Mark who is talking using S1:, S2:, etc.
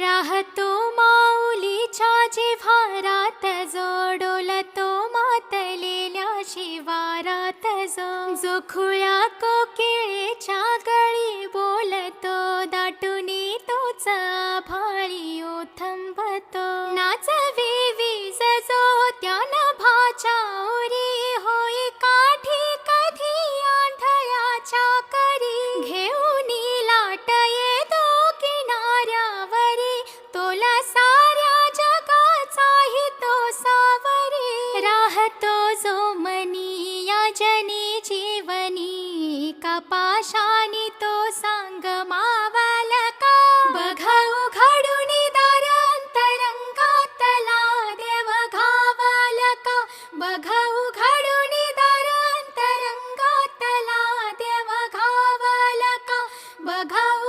S1: राहतो माऊलीच्या जिव्हारात जो डोलतो मातलेल्या शिवारात जो जो खुळ्या कोकिळेच्या गळी बोलतो दाटुनी तोच भाळी ओ थंबतो. तो जो मनी या जनी जीवनी का तो सांग मावाला का बघा उघडून दारांतरंगातला देव घावाला का बघा उघडून दारांतरंगातला देव घावाला का बघाऊ